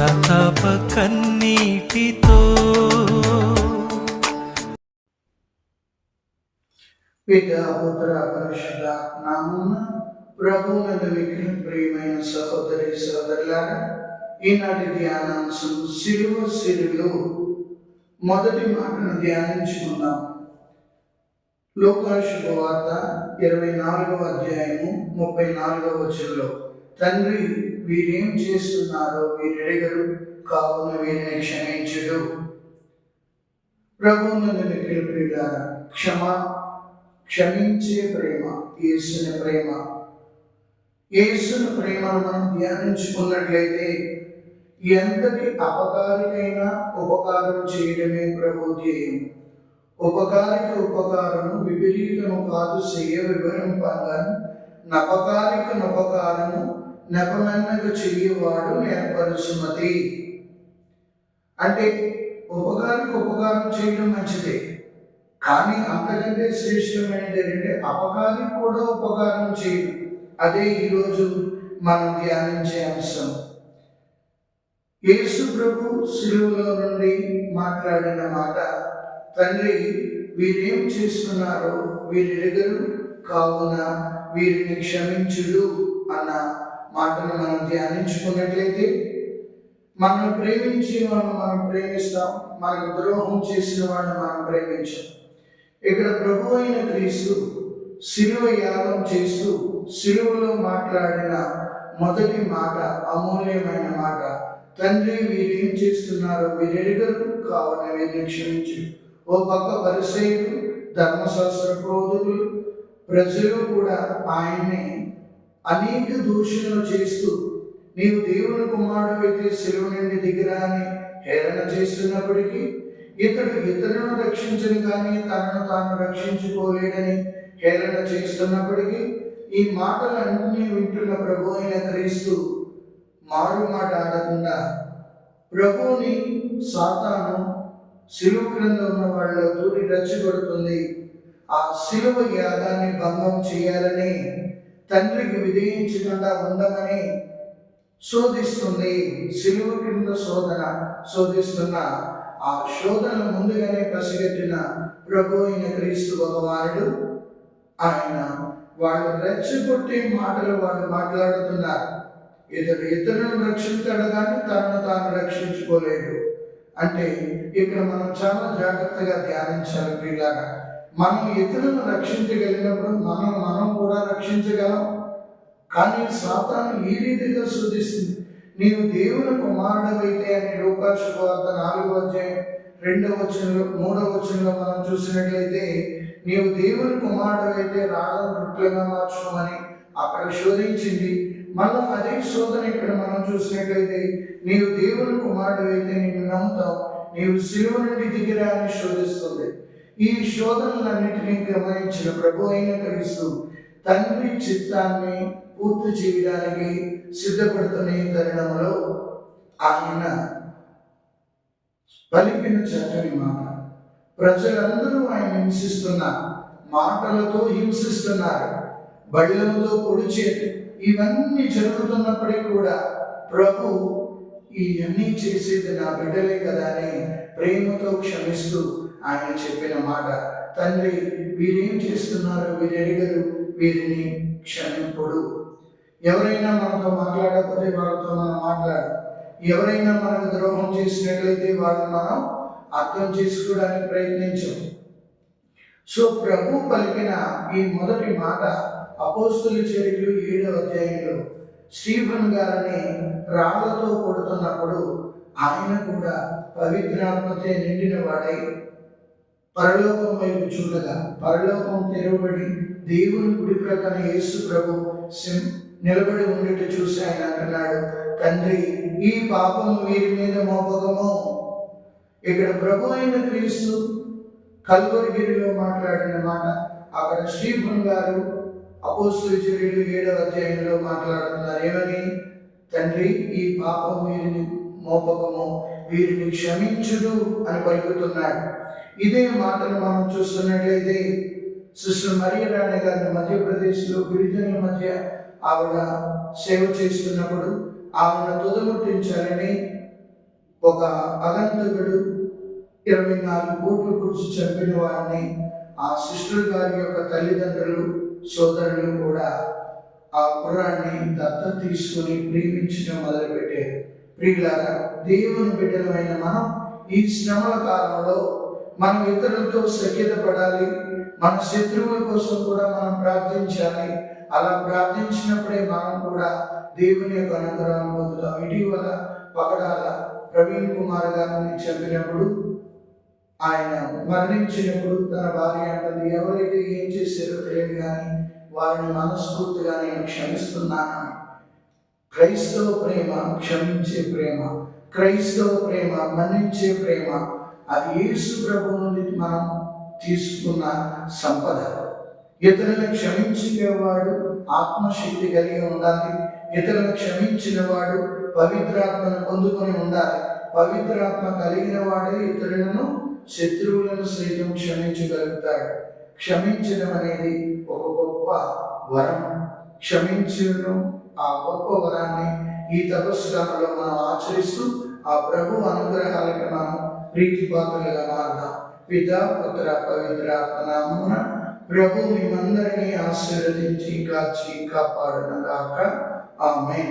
పశ్చాత్తాప కన్నీటితో పిత పుత్ర పరిశుద్ధ నామున ప్రభువునందు మిక్కిలి ప్రియమైన సహోదరి సహోదరులారా ఈనాటి ధ్యానాంశం సిలువ సిలువలో మొదటి మాటను ధ్యానించుకుందాం. లోకా శుభవార్త ఇరవై నాలుగవ అధ్యాయము ముప్పై నాలుగవ వచనంలో తండ్రి వీరేం చేస్తున్నారో వీరెడగరు కావున వీరిని క్షమించుడు. ప్రభువునందు మిక్కిలి ప్రియులారా క్షమ క్షమించే ప్రేమ యేసుని ప్రేమ. యేసుని ప్రేమను మనం ధ్యానించుకున్నట్లయితే ఎంతటి అపకారికైనా ఉపకారం చేయడమే ప్రభు ధ్యేయం. ఉపకారిక ఉపకారము విపరీతము కాదు చెయ్య వివరింపంగను నపకారిక నపకారము నెపమెన్నగా చెయ్యవాడు నేర్పరుచున్నది అంటే ఉపకారానికి ఉపకారం చేయడం మంచిదే. కానీ అంతకంటే శ్రేష్టమైనది ఏంటంటే అపకారికి కూడా ఉపకారం చేయదు అదే ఈరోజు మనం ధ్యానించే అంశం. యేసు ప్రభు సిలువలో నుండి మాట్లాడిన మాట తండ్రి వీరేం చేస్తున్నారో వీరెరగరు కావున వీరిని క్షమించుడు. అన్న మాటను మనం ధ్యానించుకున్నట్లయితే మనల్ని ప్రేమించే వాళ్ళని మనం ప్రేమిస్తాం మనకు ద్రోహం చేసిన వాళ్ళని మనం ప్రేమించాం. ఇక్కడ ప్రభు అయిన క్రీస్తు శిలువ యాగం చేస్తూ శిలువలో మాట్లాడిన మొదటి మాట అమూల్యమైన మాట తండ్రి వీరేం చేస్తున్నారో వీరెరుగరు కావాలని వీరిని క్షమించు. ఓ పక్క పరిసయులు ధర్మశాస్త్ర బోధకులు ప్రజలు కూడా ఆయన్ని అనేక దూషణలు చేస్తూ నీవు దేవుని కుమారుడు అయితే సెలవు నుండి దిగిరా అని హేళన చేస్తున్నప్పటికీ ఇతడు ఇతరులను రక్షించని కానీ తనను తాను రక్షించుకోలేడని హేళన చేస్తున్నప్పటికీ ఈ మాటలన్నీ వింటున్న ప్రభు అయిన క్రీస్తు మారు మాట ఆడకుండా ప్రభువుని సాతాను శిలువ క్రింద ఉన్న వాళ్ళ దూరి రెచ్చగొడుతుంది. ఆ శిలువ యాగాన్ని భంగం చేయాలని తండ్రికి విధేయించకుండా ఉండమని శోధిస్తుంది. సిలువ క్రింద శోధన శోధిస్తున్న ఆ శోధన ముందుగానే పసిగట్టిన ప్రభు అయిన క్రీస్తు భగవానుడు ఆయన వాళ్ళు రెచ్చగొట్టే మాటలు వాళ్ళు మాట్లాడుతున్నారు. ఇతడు ఇతరులను రక్షించాడు కానీ తనను తాను రక్షించుకోలేదు. అంటే ఇక్కడ మనం చాలా జాగ్రత్తగా ధ్యానించాలి వీళ్ళగా మనం ఇతరులను రక్షించగలిగినప్పుడు మనం మనం కూడా రక్షించగలం. కానీ సాతాను ఈ రీతిగా శోధిస్తుంది. నీవు దేవుని కుమారుడవైతే అని లోకాశుభార్త నాలుగో అధ్యాయం రెండవ వచనంలో మూడవ వచనంలో మనం చూసినట్లయితే నీవు దేవుని కుమారుడవైతే రాళ్ళను రొట్టెలుగా మార్చుకోమని అక్కడ శోధించింది. మళ్ళీ అదే శోధన ఇక్కడ మనం చూసినట్లయితే నీవు దేవుని కుమారుడవైతే నేను నమ్ముతావు. నీవు శిలువ నుండి దిగిరా అని శోధిస్తుంది. ఈ శోధనలన్నిటినీ గమనించిన ప్రభు అయిన క్రీస్తు తండ్రి చిత్తాన్ని పూర్తి చేయడానికి సిద్ధపడుతున్న ఈ తరుణంలో ఆయన పలికిన చక్కని మాట. ప్రజలందరూ ఆయన హింసిస్తున్న మాటలతో హింసిస్తున్నారు. బళ్ళలతో పొడిచే ఇవన్నీ జరుగుతున్నప్పటికీ కూడా ప్రభు ఇవన్నీ చేసేది నా బిడ్డలే కదా అని ప్రేమతో క్షమిస్తూ ఆయన చెప్పిన మాట తండ్రి వీరేం చేస్తున్నారో? వీరెరగరు వీరిని క్షమింపుడు. ఎవరైనా మనతో మాట్లాడకపోతే వాళ్ళతో మనం మాట్లాడు ఎవరైనా మనకు ద్రోహం చేసినట్లయితే వాళ్ళని మనం అర్థం చేసుకోవడానికి ప్రయత్నించాం సో ప్రభు పలికిన ఈ మొదటి మాట అపోస్తుల చర్యలు ఏడవ అధ్యాయంలో స్టీఫన్ గారిని రాళ్ళతో కొడుతున్నప్పుడు ఆయన కూడా పవిత్రాత్మతే నిండిన వాడై పరలోకం వైపు చూడగా పరలోకం తెరవబడి దేవుని గుడి ప్రక్కన యేసు ప్రభు నిలబడి ఉండేట్టు చూసి ఆయన అంటున్నాడు తండ్రి ఈ పాపం వీరి మీద మోపకము. ఇక్కడ ప్రభు అయిన క్రీస్తు కల్వరిగిరిలో మాట్లాడిన మాట అక్కడ శ్రీఫన్ గారు అపోస్తుల చర్యలు ఏడవ అధ్యాయంలో మాట్లాడుతున్నారు. ఏమని? తండ్రి ఈ పాపం వీరిని మోపకము. వీరిని క్షమించుడు అని పలుకుతున్నాడు. ఇదే మాటను మనం చూస్తున్నట్లయితే సిస్టర్ మరియ రాణి గారిని మధ్యప్రదేశ్లో గిరిజనుల మధ్య ఆవిడ సేవ చేస్తున్నప్పుడు ఆవిడ తుదముట్టించాలని ఒక అగంతకుడు ఇరవై నాలుగు కోట్లు కురిచి చంపిన వారిని ఆ సిస్టర్ గారి యొక్క తల్లిదండ్రులు సోదరులు కూడా ఆ కుర్రాన్ని దత్త తీసుకుని ప్రేమించడం మొదలుపెట్టారు. ప్రియులారా దేవుని బిడ్డలమైన మనం ఈ శ్రమల కాలంలో మనం ఇతరులతో సఖ్యత పడాలి మన శత్రువుల కోసం కూడా మనం ప్రార్థించాలి. అలా ప్రార్థించినప్పుడే మనం కూడా దేవుని యొక్క అనుగ్రహం పొందుతాం. ఇటీవల పగడాల ప్రవీణ్ కుమార్ గారిని చంపినప్పుడు ఆయన మరణించినప్పుడు తన భార్య అంటుంది ఎవరైతే ఏం చేశారో తెలియదు కానీ వారిని మనస్ఫూర్తిగా నేను క్షమిస్తున్నాను క్రైస్తవ ప్రేమ క్షమించే ప్రేమ క్రైస్తవ ప్రేమ మన్నించే ప్రేమ అది యేసు ప్రభు నుండి మనం తీసుకున్న సంపద. ఇతరులను క్షమించేవాడు ఆత్మశక్తి కలిగి ఉండాలి. ఇతరులను క్షమించిన వాడు పవిత్రాత్మను పొందుకొని ఉండాలి. పవిత్రాత్మ కలిగిన వాడే ఇతరులను శత్రువులను సైతం క్షమించగలుగుతాడు. క్షమించడం అనేది ఒక గొప్ప వరం. క్షమించడం ఆ గొప్ప వరాన్ని ఈ తపస్సులలో మనం ఆచరిస్తూ ఆ ప్రభు అనుగ్రహాలకి మనం ప్రీతిపాత్రలుగా మారదాం పిత పుత్ర పవిత్ర నామమున ప్రభు మిమ్మందరినీ ఆశీర్వదించి కాచి కాపాడునగాక ఆమె